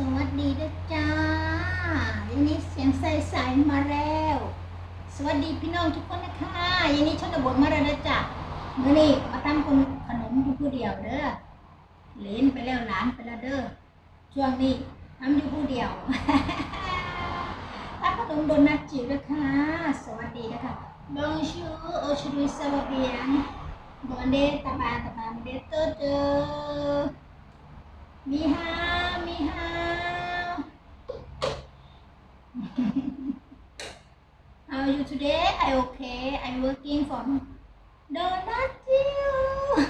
สวัสดีด้วยจ้าวันนี้เสียงใสๆมาแล้ว สวัสดีพี่น้องทุกคนนะคะยันนี้ชนบทมาแล้วนะจ๊ะเมื่อนี้มาทำคนขนมอยู่ผู้เดียวเด้อเหลนไปแล้วหลานไปแล้วเด้อ ช่วงนี้ทำอยู่ผู้เดียวทำขนมโดนัทจิ๋วนะคะสวัสดีนะคะบองชูโอชูดุสวัสดีอันบอนเดตาบาตาบาเดตเจอมีฮามีฮา How are you today? I okay. I working from Donut you.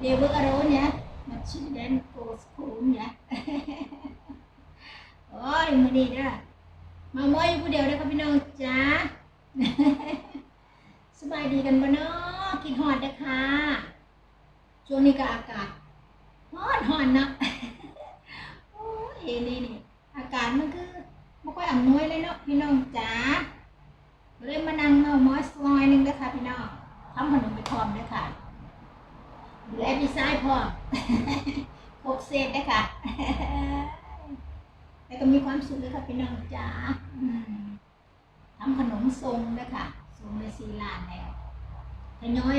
They work alone yeah. But children go school yeah. โอ้ยมือดีเด้อมาม้อยอยู่ผู้เดียวเด้อครับพี่น้องจ้าสบายดีกันบ่เนาะกินฮอดเด้อค่ะช่วงนี้ก็อากาศร้อนร้อนเนาะ โอ้ยนี่นี่อากาศมันคือไม่ค่อยอำนวยเลยเนาะพี่น้องจ๋าเลยมานั่งเมามอยซอยหนึงเด้ค่ะพี่น้องทำขนมไปพร้อมเด้ค่ะเหลือแอปเปิลไซด์พร้อมครบเซตเด้ค่ะแต่ก็มีความสุขเลยค่ะพี่น้องจ๋าทำขนมทรงเด้ค่ะทรงในซีลานแล้วทยอย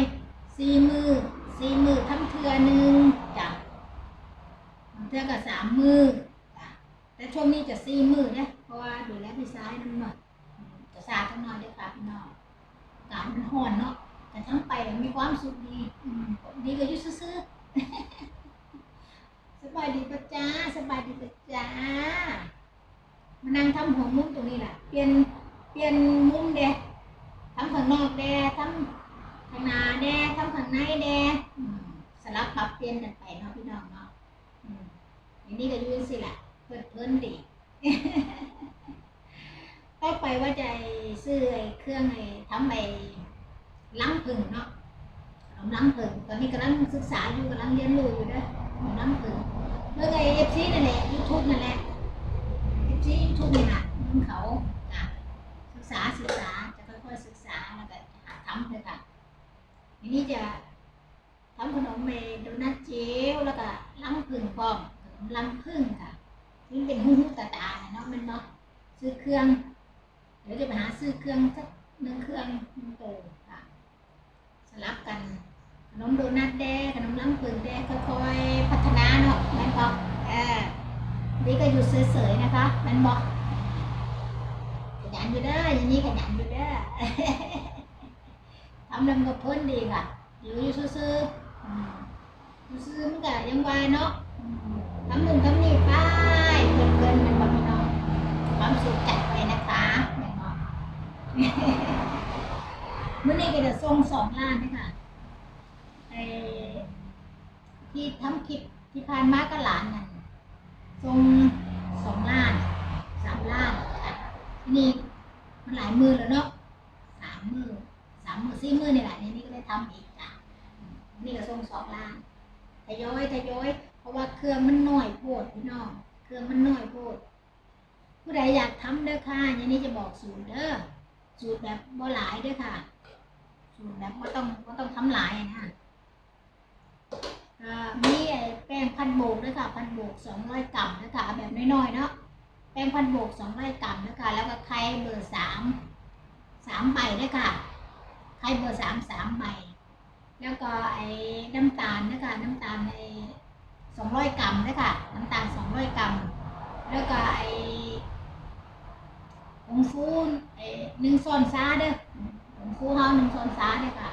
สี่มือสี่มือทำเทือหนึ่งจ้ะเทือกับสามมือ แต่ช่วงนี้จะสี่มือเนี่ยเพราะว่าดูแลพี่ซ้ายนั่นหน่อยจะซาทั้งน้อยเด้อค่ะพี่น้องอากามันร้อนเนาะแต่ทั้งไปมีความสุขดีดีก็ยู่ซื่อสบายดีประจ้าสบายดีประจ้ามานั่งทำหัวมุมตรงนี้แหละเปลี่ยนเปลี่ยนมุมเด้ทำข้างนอกเด้ทำข้างหน้าแดงทำข้างในแดงอืมสลับปรับเปลี่ยนกันไปเนาะพี่น้องเนาะอันนี้ก็อยืนสิแหละ เพื่อนเพื่อนดีก็ไปว่าใจซื้อไอ้เครื่องไอ้ทำไอ้ล้างผึ่งเนาะขนมล้างผึ่งตอนนี้กำลังศึกษาอยู่กำลังเรียนรู้อยู่ด้อขนมล้างผึ่งเมื่อไอ้เอฟซีนั่นแหละยูทูบนั่นแหละเอฟซียูทูบนี่แหละมันเขาอะศึกษาศึกษาจะค่อยๆศึกษาแล้วก็หาทำเลยค่ะทีนี้จะทำขนมเมโดนัทเจลแล้วก็ลังพึ่งพร้อมขนมลังพึ่งค่ะ นี่เป็นหูหูตาตาๆเนาะมันเนาะซื้อเครื่อง เดี๋ยวจะไปหาซื้อเครื่องสักหนึ่งเครื่องหนึ่งโตค่ะสลับกันขนมโดนัทแดงขนมลังพึ่งแดงค่อยๆพัฒนาเนาะมันบอกเออนี่ก็อยู่เฉยๆนะคะมันบอกขยันอยู่เด้ออย่างนี้ขยันอยู่เด้อทำนำกับเพิ่นดีค่ะอยู่อยู่ซื่อๆอยู่ซื่อมันก็ยังวายเนาะ อืมทำหนึ่งทำนี่ไปเกินๆเป็นแบบพี่น้องความสุขจัดไปนะคะอย่างเนาะมื่อนี้ก็จะส่งสองล้านด้วยค่ะไอที่ทำคลิปที่ผ่านมาก็หลานนั่นส่งสองล้านสามล้านทีนี่มันหลายมือแล้วเนาะสามมือสามมื่นสี่มื่นนี่แหละนนี้ก็ได้ทำอีกจ้ะนี่ก็ส่งสองล้านทยอยทยอย เพราะว่าเครื่องมันน้อยโพดพี่น้องเครื่องมันน้อยโพด ผู้ใดอยากทำเด้อค่ะย่างนี้จะบอกสูตรเด้อสูตรแบบบ่หลายเด้อค่ะ สูตรแบบว่าต้องว่าต้องทำหลายอะนะมีไอ้แป้งพันโบกด้วยค่ะพันโบกสองร้อยกรัมนะคะเอาแบบน้อยๆเนาะแป้งพันโบกสองร้อยกรัมนะคะแล้วก็ไข่เบอร์สามสามใบด้วยค่ะไข่เบอร์สามสามใบแล้วก็ไอ้น้ำตาลนะคะน้ำตาลใน งร้อยกรัมนะคะน้ำตาลสองร้อยกรัม แล้วก็ไอ้ผงฟูไอ้หนึ่งช้อนซาเด้อผงฟูเฮาหนึ่งช้อนซาเด้อค่ะ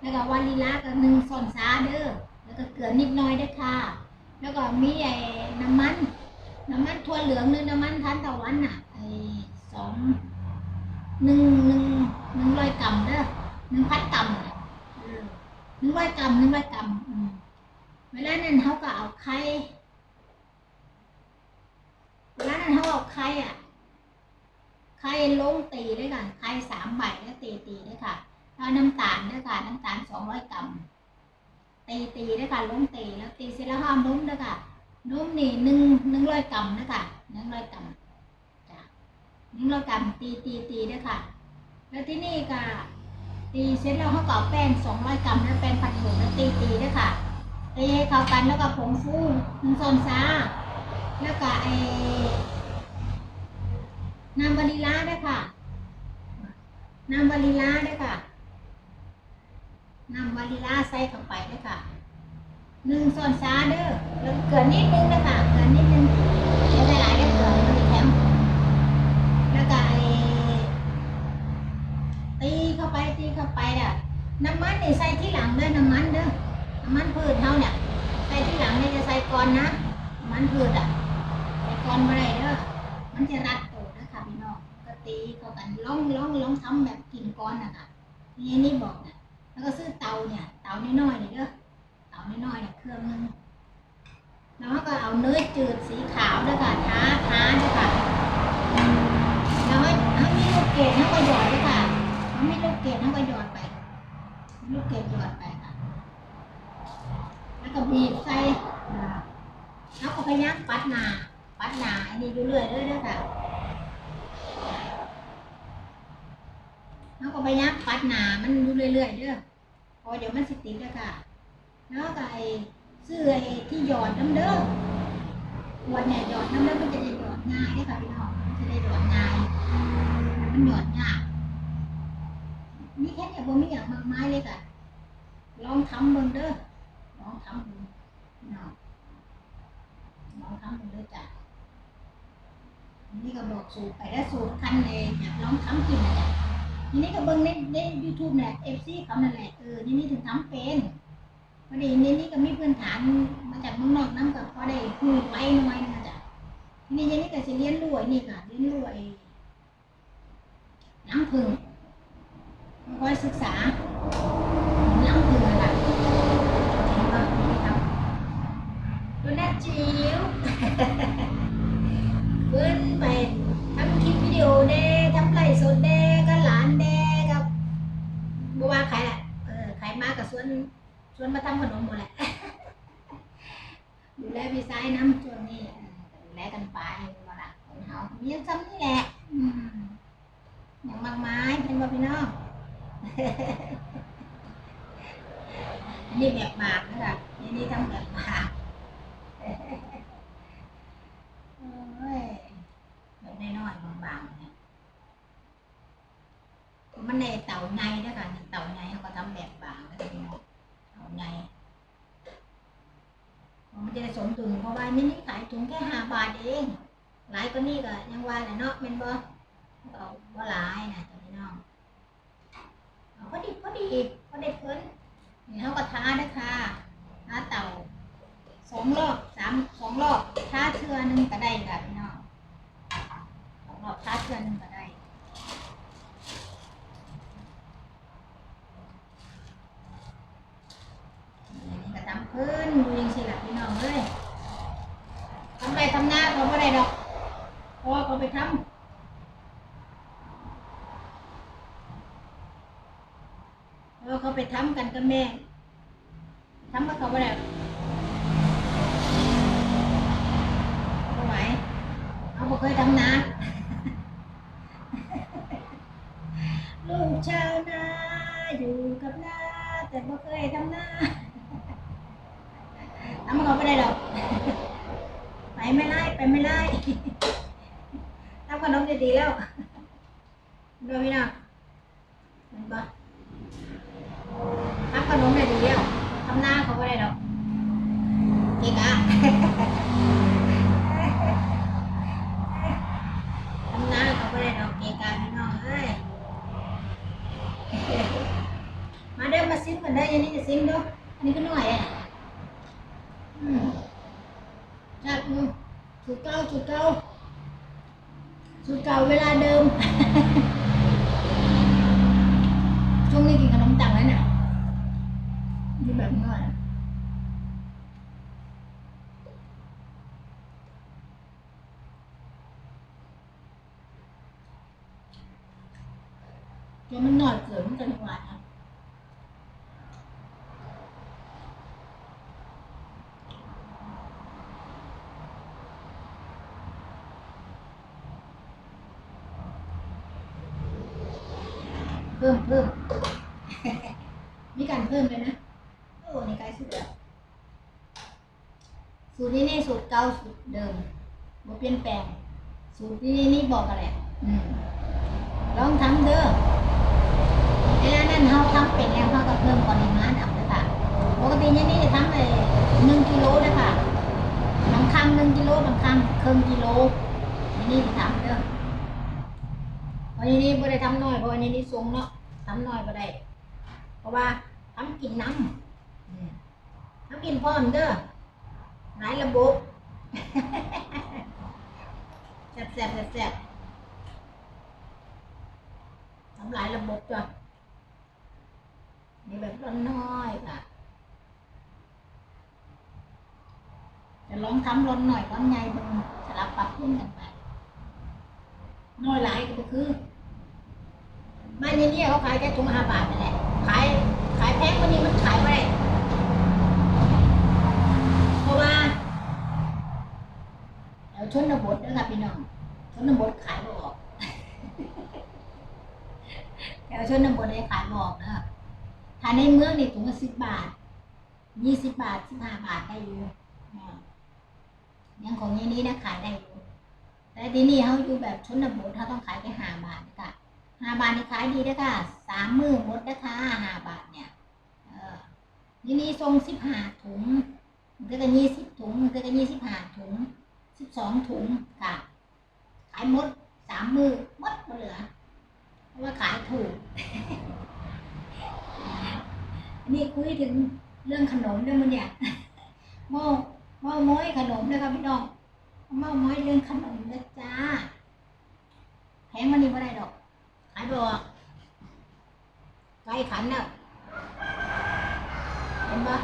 แล้วก็วานิลลาก็หนึ่งช้อนซาเด้อ แล้วก็เกลือนิดหน่อยเด้อค่ะ แล้วก็มีไอ้น้ำมัน น้ำมันถั่วเหลืองหรือน้ำมันทานตะวันน่ะ ไอ้สองหนึ่งหนึ่งหนึ่งร้อยกรัมเด้อหนึ่งพันกรัมหนึ่งร้อยกรัมหนึ่งร้อยกรัมอืม เวลานั้นเขาก็เอาไข่เวลานั้นเขาเอาไข่อะไข่ลงตีด้วยกันไข่สามใบแล้วตีตีด้วยค่ะแล้วน้ำตาลด้วยค่ะน้ำตาลสองร้อยกรัมตีตีด้วยค่ะลงตีแล้วตีเสร็จแล้วห้ามลุ้มด้วยค่ะนุ่มนี่หนึ่งหนึ่งร้อยกรัมนะค่ะหนึ่งร้อยกรัมจ้ะหนึ่งร้อยกรัมตีตีตีด้วยค่ะ แล้วที่นี่ก็ตีเสร็จแล้วเขาก็เอแป้งสองร้อยกรัมแล้วแป้งพันหกแล้วตีตีด้วยค่ะ ตีให้เข้ากันแล้วก็ผงฟูหนึ่งช้อนชาแล้วก็ไอ้น้ำวานิลลาด้วยค่ะ น้ำวานิลลาด้วยค่ะน้ำวานิลลาใส่เข้าไปด้วยค่ะหนึ่งช้อนชาเด้อแล้วเกลือนิดนึงนะคะเกลือนิดนึงไม่ได้หลายได้เกลือมันจะแข็งแล้วก็ไอ้ตีเข้าไปตีเข้าไปน่ะน้ำมันนี่ใส่ที่หลังเด้อน้ำมันเด้อ มันพืชเท่าเนี่ยใส่ที่หลังนี่จะใส่ก่อนนะ มันพืชอะใส่ก่อนมาเลยเด้อมันจะรัดตัวนะคะพี่น้องก็ตีเข้ากันล่องล่องล่องทำแบบกินก้อนนะคะนี่นี่บอกนะแล้วก็ซื้อเตาเนี่ย เตาน้อยๆนี่เด้อเตาน้อยๆเนี่ยเครื่องนึงแล้วก็เอาเนยจืดสีขาวด้วยค่ะท้าท้าด้วยค่ะแล้วให้ให้มีลูกเกดให้ก็หยอดด้วยค่ะให้มีลูกเกดให้ก็หยอดไป ลูกเกดหยอดไป ก็บีบใส่แล้วก็พยายามปัดหนาปัดหนาอันนี้อยู่เรื่อยเรื่อยด้วยค่ะแล้วก็พยายามปัดหนามันอยู่เรื่อยๆเด้อพอเดี๋ยวมันสิติดแล้วค่ะแล้วก็ไอ้เสื้อไอ้ที่หยอดน้ำเด้อขวดเนี่ยหยอดน้ำเด้อมันจะได้หยอดง่ายเด้ค่ะพี่น้องมันจะได้หยอดง่ายมันหยอดยากมีแค่เนี่ยบ่มีอย่างมากมายเลยค่ะลองทำเบิ่งเด้อ ลองทำดูพี่น้องลองทำดูเด้อจ้ะนี่ก็บอกสูตรไปแล้วสูตรคันเลยอยากลองทำกินนะจ๊ะทีนี้ก็เบิ่งในในยูทูบแหละเอฟซีเขานั่นแหละเออนี่นี่ถึงทำเป็นพอดีนี่นี่ก็มีพื้นฐานมาจากเมืองนอกน้ำกับพอได้พูดไว้หน่อยนะจ๊ะทีนี้ยันนี่ก็จะเรียนรู้ไอ้นี่ค่ะเรียนรู้ไอ้น้ำผึ้งคอยศึกษาน้ำผึ้งอะไร ดูหน้าจิ๋วเพื่อนไปทำคลิปวิดีโอเด้ทำไลฟ์สดเด้ก็หลานเด้กับบัวาใครแหละเออใครมากับส่วนสวนมาทำขนมหมดแหละดูแลพี่ซ้ายน้ำช่วงนี้เออดูแลกันไปว่าละคนเฮามียังซ้ำนี่แหละอย่างมากมายเป็นว่าพี่น้องอันนี้แบบบากนะคะนนี้ทำแบบบาก โอ้ยแบบ น้อยๆบางๆเนี่ยมันในเต่าไงด้วยกันเต่าไงเขาก็ทำแบบบางแล้วก็เป็นเต่าไงมันจะได้สมดุลเพราะว่ามินิขายถุงแค่ห้าบาทเอง หลายก็นี่ก็ยังว่าแหละเนาะเป็นบ่เอาบ่หลายนะตัวนี้น้องเอาพอดีพอดีพอดีเพิ่นนี่เขาก็ท้าด้วยค่ะท้าเต่าสองรอบสามสองรอบท้าเทือหนึงก็ได้ค่ะพี่น้อง องรอบท้าเทือหนึงก็ได้อันนี้ก็ทำเพิ่นดูยังสิล่ะพี่น้องเอ้ยทำไรทำหน้าเขาไม่ได้ดอกเพราะว่าเขาไปทำเพราะเขาไปทำกันกับแม่ทำกับเขาไม่ได้ ไม่ไหวเอาบ่เคยทำนา ลูกชาวนาอยู่กับนาแต่บ่เคยทำนาทำเขาไม่ได้หรอก ไปไม่ไล่ไปไม่ไล่ ทำขนมจะดีแล้วดูพี่น้อง นปะทำขนมได้ดีแล้วทำหน้าเขาไม่ได้หรอกเก่งอะทำนาเขาไม่ได้ดอกเกกาพี่น้องเอ้ยมาเด้อมาซิมกันได้ยันนี้จะซิมดูอันนี้ก็หน่อยอะอืมจัดมือสูตรเก่าสูตรเก่าสูตรเก่าเวลาเดิม นี้กินขนมตังแล้วเนี่ยอยู่แบบนี้อะเดี๋ยวมันหน่อยเกินมันจะหวานครับเพิ่มเพิ่ม มีการเพิ่มเลยนะโอ้นี่ใกล้สุดแล้วสูตรนี้นี่สูตรเก่าสูตรเดิมบ่เปลี่ยนแปลง สูตรนี้นี่บอกกันแหละอืมลองทำเด้อเวลานั้นเราทำเป็นแล้วเราก็เพิ่มปริมาณเอาเลยค่ะปกติเนี่ยนี่จะทำเลยหนึ่งกิโลนะคะบางครั้งหนึ่งกิโลบางครั้งครึ่งกิโลนี่นี่จะทำเด้อวันนี้นี่บ่ได้ทำน้อยเพราะวันนี้นี่สูงเนาะทำน้อยบ่ได้เพราะว่าทำ กินน้ำอืมทำกินพร้อมเด้อหลายระบบแซ่บแซ่บแซ่บแซ่บทำหลายระบบจ้ะมีแบบร้อนน้อยค่ะจะลองทำร้อนหน่อยร้อนใหญ่เบางสลับปรับปรุงกันไปน้อยหลายก็คือไม่ในนี้เขาขายแค่ถุงห้าบาทนั่นแหละขาย ขายแพงกว่านี้มันขายไม่ได้เพราะว่าแถวชนบทนะครับพี่น้องชนบทขายบออกแถวชนบทได้ขายบออกนะถ้าในเมืองนี่ถุงละสิบบาทยี่สิบบาทสิบห้าบาทได้อยู่อย่างของยี่นี้นะขายได้อยู่แต่ที่นี่เขาอยู่แบบชนบทเขาต้องขายแค่ห้าบาทนะคะ ห้าบาทนี่ขายดีนะคะสามมือหมดนะคะห้าบาทเนี่ยเออนี่นี่ทรงสิบห้าถุงมันก็จะยี่สิบถุงมันก็จะยี่สิบห้าถุงสิบสองถุงค่ะขายหมดสามมือหมดบ่เหลือเพราะว่าขายถูกนนี้คุยถึงเรื่องขนมด้วยมันเนี่ยเมาเมาม้อยขนมนะครับพี่น้องเมาม้อยเรื่องขนมนะจ้าแพงมันนี่ไม่ได้ดอก ขายบอกไก่ขันน่ะเห็นปะ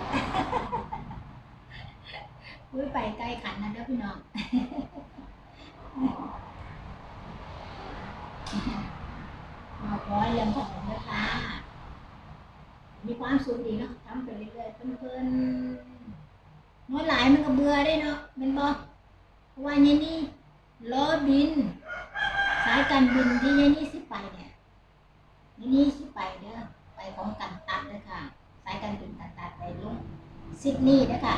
อุ้ยไปไกลขันนะเด้อพี่น้องมาร้อยเรื่องของผมนะคะมีความสุขดีเนาะทำไปเรื่อยๆเพลินๆน้อยหลายมันก็เบื่อได้เนาะเป็นบอเพราะว่าเนี่ยนี่ล้อบิน สายการบินที่เนี่ยนี่สิไปเนี่ นี่นี่สิไปเด้อไปของกันตัดเลยค่ะ สายการบินกันตัดไปลงซิดนีย์นะคะ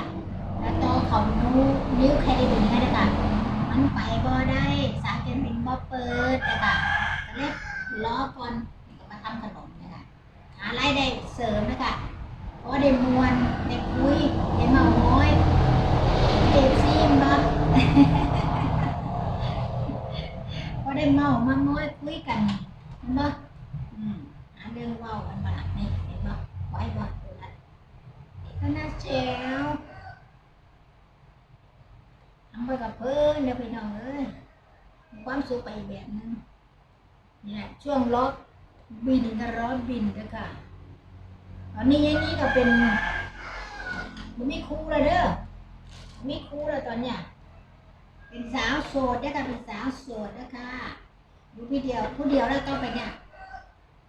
แล้วต่อเขานิ้วนิ้วแคริบินให้นะคะมันไปบ่ได้สายการบินบ่เปิดนะคะก็เลยล้อก่อนก็มาทำขนมนะคะหารายได้เสริมนะคะเพราะได้มวนได้คุยได้เมาน้อยได้ซีมเนาะพอได้เมามาน้อยคุยกันบ่อืมหา เรื่องเว้ากันบ่ล่ะนี่เห็นบ่ไว้บ่ดูนะก็น่าเจ๋วทำไปกับเพื่อนเดี๋ยวพี่น้องเอ้ยความสุขไปอีแบบนึงนี่แหละช่วงล็อกบินกับร้อนบินด้วยค่ะตอนนี้ยายนี่ก็เป็นมันไมีครูเลยเด้อบ่มีครูเลยตอนเนี้ยเป็นสาวโสดเนี่ยค่ะเป็นสาวโสดนะคะอยู่ผู้เดียวผู้เดียวแล้วต้องไปเนี่ย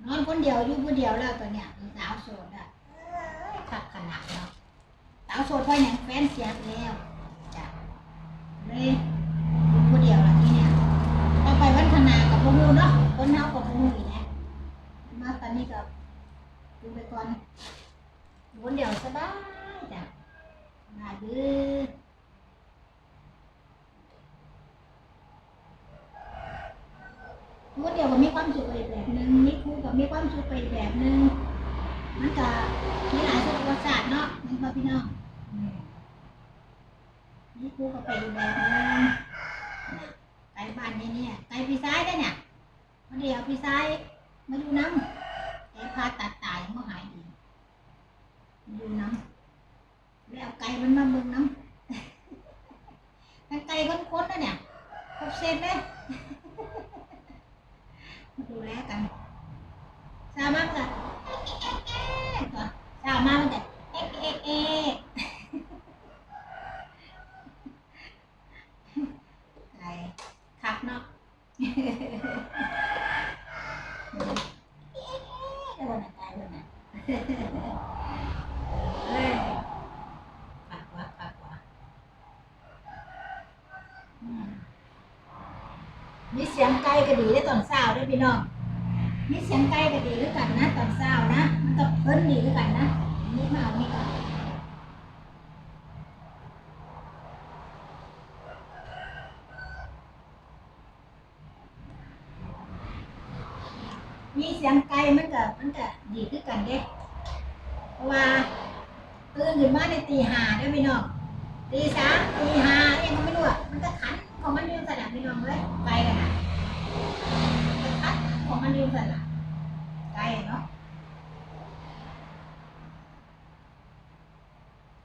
นอนคนเดียวอยู่ผู้เดียวแล้วตอนเนี้ยเป็นสาวโสดอะขัดขนาดเนาะสาวโสดเพราะอย่างแฟนเสียไปแล้วจ้ะเลยอยู่ผู้เดียวละที่เนี่ยต่อไปวันธนากับพวกมูเนาะคนเฮากับพวกมูอีกแล้วมาตอนนี้ก็ดูไปก่อนอยู่คนเดียวสบายจ้ะสบาดื้อ อยู่คนเดียวก็มีความสุขไปอีกแบบหนึงมีครูกับมีความสุขไปอีกแบบหนึงมันก็มีหลายสุขประสาทเนาะนี่พ่อพี่น้องมีครูก็เป็นแบบนึงน่ะไก่บ้านนี่เนี่ยไก่พี่ซ้ายได้เนี่ยมาเดียวพี่ซ้ายมาดูน้ำแกพาตัดตายยังไม่หายดีมาดูน้ำแล้วไก่มันมาเบิ่งน้ำไก่คนๆนะเนี่ยครบเสร็จเลยม ดูแลกันสามารถก็เอ๊ะเอ๊ะเอ๊ะก็สามารถมันก็เอ๊ะเอ๊ะเอ๊ะไก่คักเนาะได้วันไหนไก่วันไหนเอ้ยคั สียงไก่ก็ดีได้ตอนเช้าด้วยพี่น้องมีเสียงไก่ก็ดีด้วยกันนะตอนเช้านะ มันก็เพิ่นดีด้วยกันนะนี่มานี่ก่อนมีเสียงไก่มันก็มันก็ดีด้วยกันเด้เพราะว่าตื่นขึ้นมาในตีห้าได้พี่น้องตีสามตีห้าเนี่ยก็ไม่รู้อะมันก็ขันของมันอยู่สนามพี่น้องเลยไปกันอะ ขันของมันอยู่สนามไก่เนาะ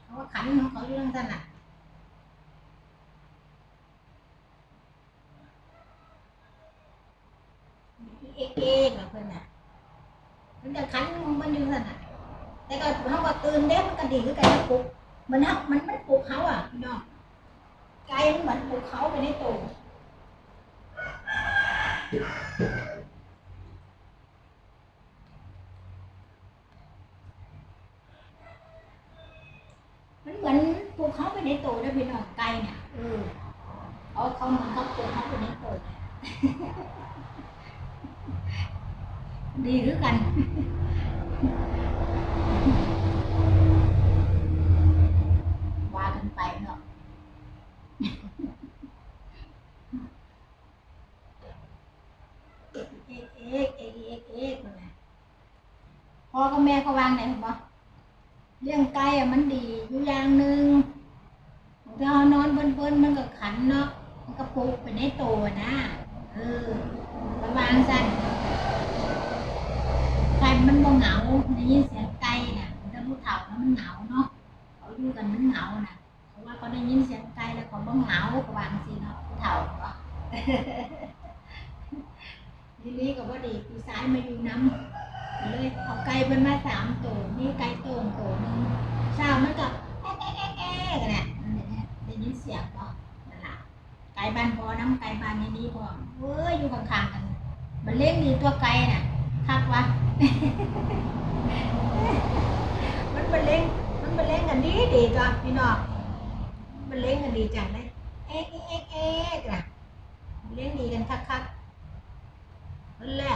เขาก็ขันของเขาอยู่สนามเอกเอกนะเพื่อนน่ะมันจะขันของมันอยู่สนามแต่ก็เขาก็ตื่นเด้มันก็ดีขึ้นกันนะปลุกมันฮักมันมันปลุกเขาอะพี่น้องไก่มันเหมือนปลุกเขาไปในตัว มันเหมือนปลูกเขาไปในโตนะพี่น้องไก่เนี่ยเออเขาเขาเหมือนเขาปลูกเขาไปในโตเนี่ยดีหรือกัน ว่ากันไปเนาะ เอกเอกเอกเอกเอกเอกคนน่ะพ่อกับแม่เขาวางไหนผมบอก เรื่องไก่อะมันดีอยู่อย่างหนึ่งเรานอนบนบนๆมันก็ขันเนาะมันก็ปลุกไปในตัวนะเออระวางสั่นไก่มันบ่เหงาได้ยินเสียงไก่น่ะมันจะรู้เถ่าแล้วมันเหงาเนาะเขาอยู่กันมันเหงาน่ะเพราะว่าเขาได้ยินเสียงไก่แล้วเขาบ่เหงาก็วางสิเนาะผู้เถ่าเนาะ ทีนี้ก็ว่าดีพี่ซ้ายมาอยู่น้ำ เลยเอาไก่เป็นมาสามตัวนี่ไก่โตงตัวหนึงเช้ามันก็แอ๊ะแอ๊ะแอ๊ะแอ๊ะกันแหละนั่นแหละได้ยินเสียงปะนั่นล่ะไก่บ้านพอน้ำไก่บ้านนี้นี่พอเว้ยอยู่ข้างๆกันมันเลี้ยงดีตัวไก่น่ะคักวะมันมันเลี้ยงมันมันเลี้ยงกันดีดีจ้ะพี่น้องมันเลี้ยงกันดีจังเลยเอ๊ะเอ๊ะเอ๊ะเอ๊ะกันน่ะมันเลี้ยงดีกันคักๆนั่นแหละ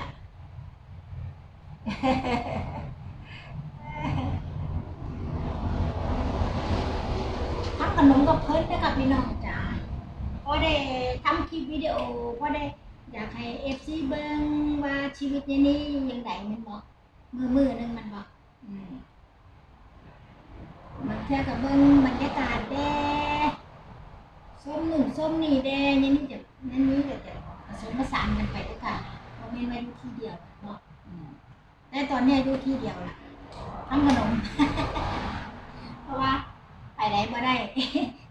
ทำ ขนมกับเพิ่นนะครับพี่น้องจ๋าพอได้ทำคลิปวิดีโอพอได้อยากให้เอฟซีเบิ่งว่าชีวิตในนี้อยู่ยังไงมันบอกมือมือหนึงมันบอกมันเที่ยวกับเบิ่งบรรยากาศแด่ส้มหนึ่งส้มนี่แด่นี่นี่จะนั่นนี่ก็จะผสมผสานกันไปด้วยค่ะเพราะไม่ไว้อยู่ที่เดียวเนาะแต่ตอนนี้ดูที่เดียวล่ะทำขนม เพราะว่า ไปไหนมาได้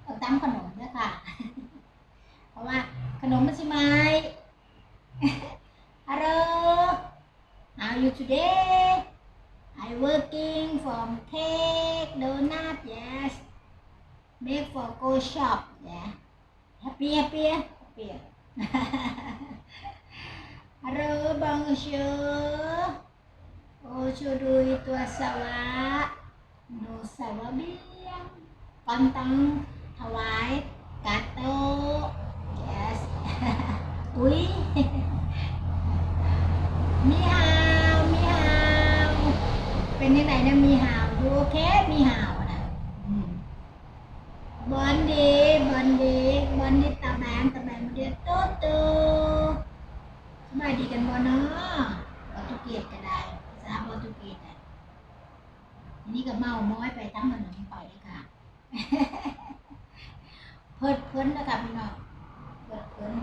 ต้องตำขนมด้วยค่ะ เพราะว่าขนมมันใช่ไหม Hello how you today I working from cake donut yes make for go shop yeah happy happy happy Hello bonjour aujourd'hui toi ça va โนสาวเบียง ก่อนต้องถวายกาโต yes อุ้ยมีฮาวมีฮาวเป็นยังไงนะมีฮาวอยู่โอเคมีฮาวนะบอนดีบอนดีบอนดีตาแบงตาแบงเดียวโตโตสบายดีกันบ่เนาะโปรตุเกสก็ได้ภาษาโปรตุเกสอะนี้ก็เมาม้อยไปทั้งขนมไปเลย เพิดเพลินนะคะพี่น้องเพิดเพลิน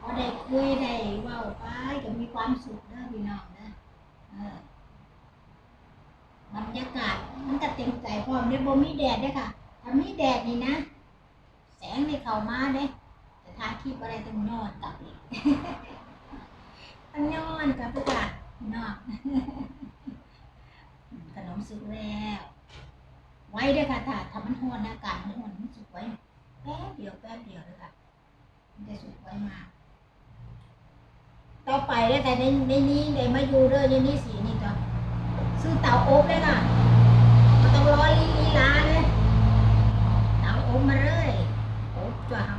พอได้คุยได้เว้าไปก็มีความสุขเด้อพี่น้องนะบรรยากาศมันก็เต็มใจพร้อมได้บ่มีแดดด้อค่ะถ้ามีแดดนี่นะ แสงในเข้ามาเด้แต่ทาคลิปอะไรต้องนอนกลับอีกต้องนอนกลับไปค่ะน้องขนมสุกแล้ว ไว้ด้วยค่ะถ้าทำมันหอนอากาศมันหอนมันสุกไว้แป๊บเดียวแป๊บเดียวเลยค่ะมันจะสุกไว้มาต่อไปได้แต่ในในนี้ในมาอยู่เด้อในนี้สีนี่จ้ะซื้อเตาอบเลยค่ะมาต้องร้อลีลีลาเลยเตาอบมาเลยอบจ้ะเฮา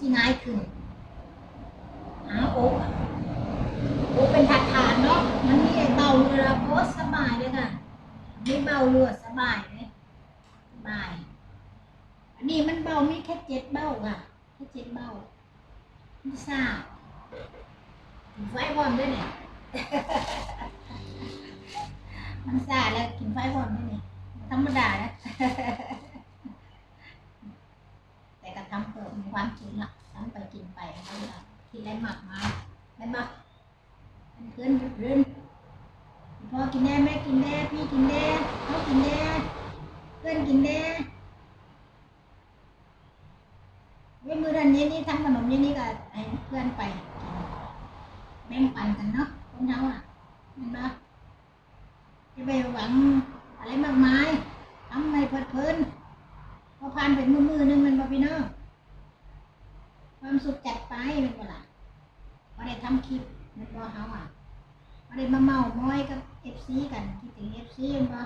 ที่ง่ายขึ้นหาอบอะโอ้เป็นถาดฐานเนาะมันมีเบาเรือโพสสบายเลยค่ะ ไม่เบาเรือสบายเลยสบาย อันนี้มันเบามีแค่เจ็ดเบ้าค่ะแค่เจ็ดเบ้าไม่ทราบกินไฟพร้อมด้วยเนี่ยมันซาแล้วกินไฟพร้อมด้วยเนี่ยธรรมดานะแต่ก็ทำเพิ่มมีความกินละทำไปกินไปเอาล่ะกินอะไรมากมายได้ปะเป็นเพื่อนเพื่อน พ่อกินแน่แม่กินแน่พี่กินแน่เขากินแน่เพื่อนกินแน่เว้ยมือดันนี้นี่ทำขนมนี้นี่ก็ให้เพื่อนไปแบ่งปันกันเนาะคนเราอะเห็นปะจะไปหวังอะไรมากมายทำให้เพลินๆพอผ่านไปมือมือหนึงมันบ่พี่น้องความสุขจัดไปเป็นบ่ล่ะพอได้ทำคลิปมันบ่เฮาอะพอได้มาเมาม้อยกับ เอฟซีกันคิดถึงเอฟซีมันบ่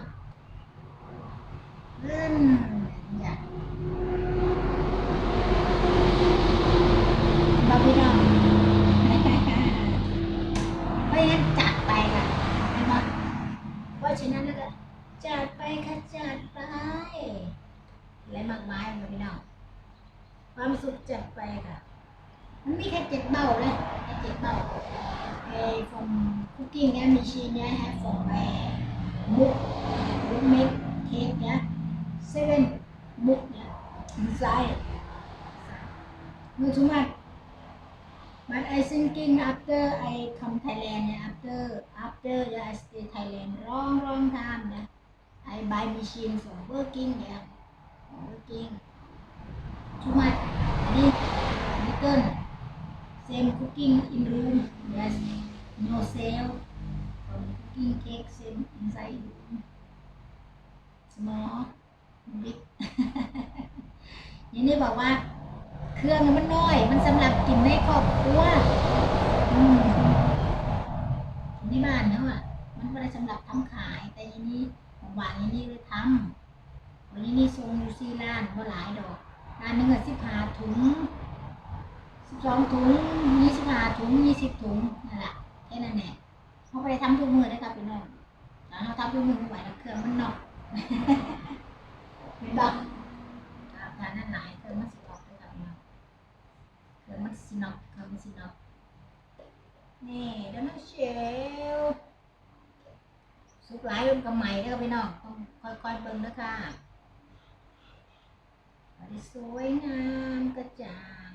เล่นอยากบ่พี่น้อง เพราะฉะนั้นจัดไปค่ะเห็นบ่เพราะฉะนั้นแล้วก็จัดไปค่ะจัดไป และมากมายเลยพี่น้องความสุขจัดไปค่ะ มันมีแค่เจ็ดเบ้าเลยแค่เจ็ดเบ้าไอ้ from cooking เนี่ยมีชีเนี่ย have from ไอ้ book book make cake เนี่ย seven book เนี่ย inside no too much but I thinking after I come Thailand after after I stay Thailand long long time เนี่ย I buy machine from working เนี่ย working too much อันนี้ little same cooking in room yes no sale from cooking cake same inside room small big ย่างนี้บอกว่า เครื่องมันน้อย มันสำหรับกินในครอบครัวอืมในบ้านเนาะอะมันไม่ได้สำหรับทำขาย แต่ยางนี้ของหวานยางนี้เลยทำวันนี้นี่ทรงอยู่สี่ล้านก็หลายดอกล้านหนึ่งอะสิบห้าถุงสิบสองถุงยี่สิบห้าถุงยี่สิบถุงนั่นแหละแค่นั้นแหละเขาไปทำทุกมือได้ครับพี่น้องแล้วเขาทำทุกมือไม่ไหวแล้วเครื่องมันนอกไม่บอกทานนั่นหลายเครื่องมันสินอกเลยครับพี่น้อง เครื่องมันสินอกเครื่องมันสินอกนี่แล้วน้องเชลสุกหลายลงกับใหม่เด้อพี่น้องต้องค่อยๆเบิ่งเด้อค่ะอันนี้สวยงามกระจ่าง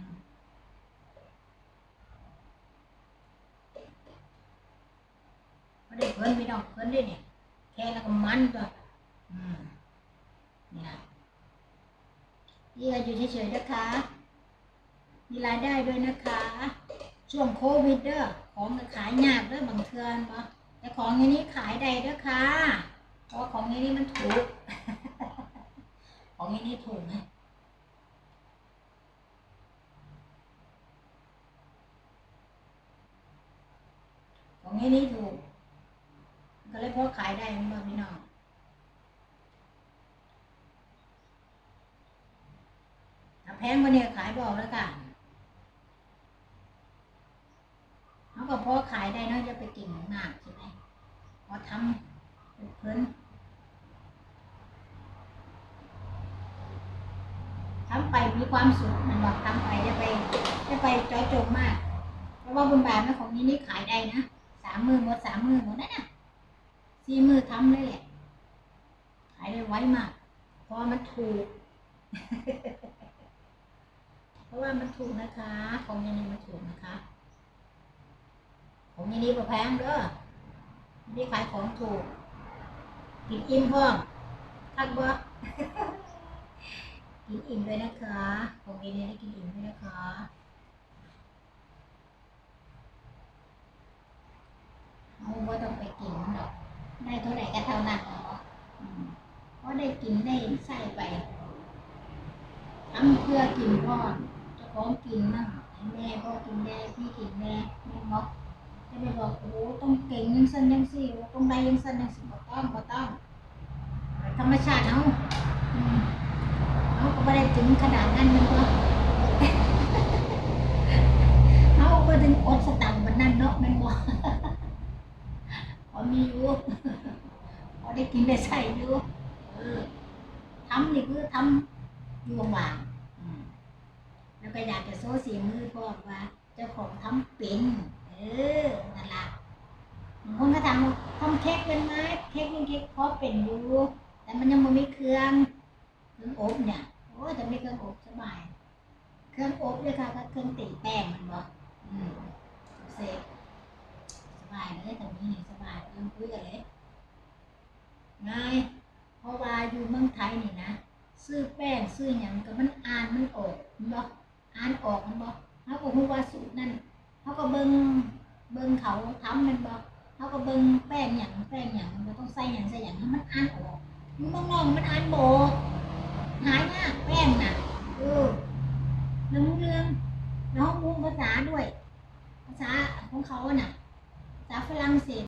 พอได้เพิ่นพี่น้องเพิ่นได้เนี่ยแค่แล้วก็มันตัวอืมนี่นะนี่ก็อยู่เฉยๆนะคะ มีรายได้ด้วยนะคะ ช่วงโควิดเด้อของก็ขายยากเด้อบางเทือนบ่แต่ของอย่างนี้ขายได้เด้อค่ะเพราะของอย่างนี้มันถูก ของอย่างนี้ถูกไหมของอย่างนี้ถูก ก็เลยเพราะขายได้มันบ่พี่น้องถ้าแพงกว่านี้ขายบอกแล้วกันเขาก็เพราะขายได้เนาะจะไปเก่งมากใช่ไหม พ อทำเป็นเพิ่นทำไปมีความสุขมันบอกทำไปจะไปจะไปจอยจงมาก เพราะว่าบุญบาปนะของนี้นี่ขายได้นะสามมือหมดสามมือหมดนะเนี่ยสี่มือทำเลยแหละขายได้ไวมาก เพราะว่ามันถูก เพราะว่ามันถูกนะคะ ของนี้นี่มันถูกนะคะ ของนี้นี่แพงเด้อ นี่ขายของถูกกินอิ่มพ่อทักบ่กินอิ่มเลยนะคะของเอเนี่ยได้กินอิ่มด้วยนะคะเอาว่าต้องไปกินหรอกได้เท่าไหร่ก็เท่านั้นเนาะอืมเพราะได้กินได้ใส่ไปทำเพื่อกินพ่อจ้าของกินมั่ง จะไปบอกโอ้โหต้องเก่งยังสั้นยังสี่ต้องได้ยังสั้นยังสี่บ่ต้องบ่ต้องธรรมชาติเอาเอาก็ไม่ได้ถึงขนาดนั้นมันก็เอาก็ถึงอดสตังค์มันนั่นเนาะแมันบ่พอมีอยู่พอได้กินได้ใส่อยู่ทำนี่คือทำอยู่ว่างแล้วก็อยากจะโซ่สีมือพ่อว่าเจ้าของทำเป็นเอ อนั่นล่ะบางคนก็ทำทำเค้กเป็นไหมเค้กนี่ เป็นอยู่ แต่มันยังไม่มีเครื่องเครื่องอบเนี่ยโอ้ยแต่มีเครื่องอบสบาย เครื่องอบด้วยค่ะก็เครื่องตีแป้งมันบ่อืมเสร็จสบายเลยแต่นี้สบายเริ่มคุยกันเลยง่ายเพราะว่าอยู่เมืองไทยนี่นะซื้อแป้งซื้อหยังก็มันอ่านมันออกม่นบ่อ่านออกมันบ่เขาก็รู้ว่าสูตรนั่นเขาก็เบิ่งเบิ่งเขาทำมันบ่เขาก็เบิ่งแป้งหยังแป้งหยัง อย่างใส่อย่างนี้มันอันออกมึงมองมันอันโบหายมากแป้งน่ะ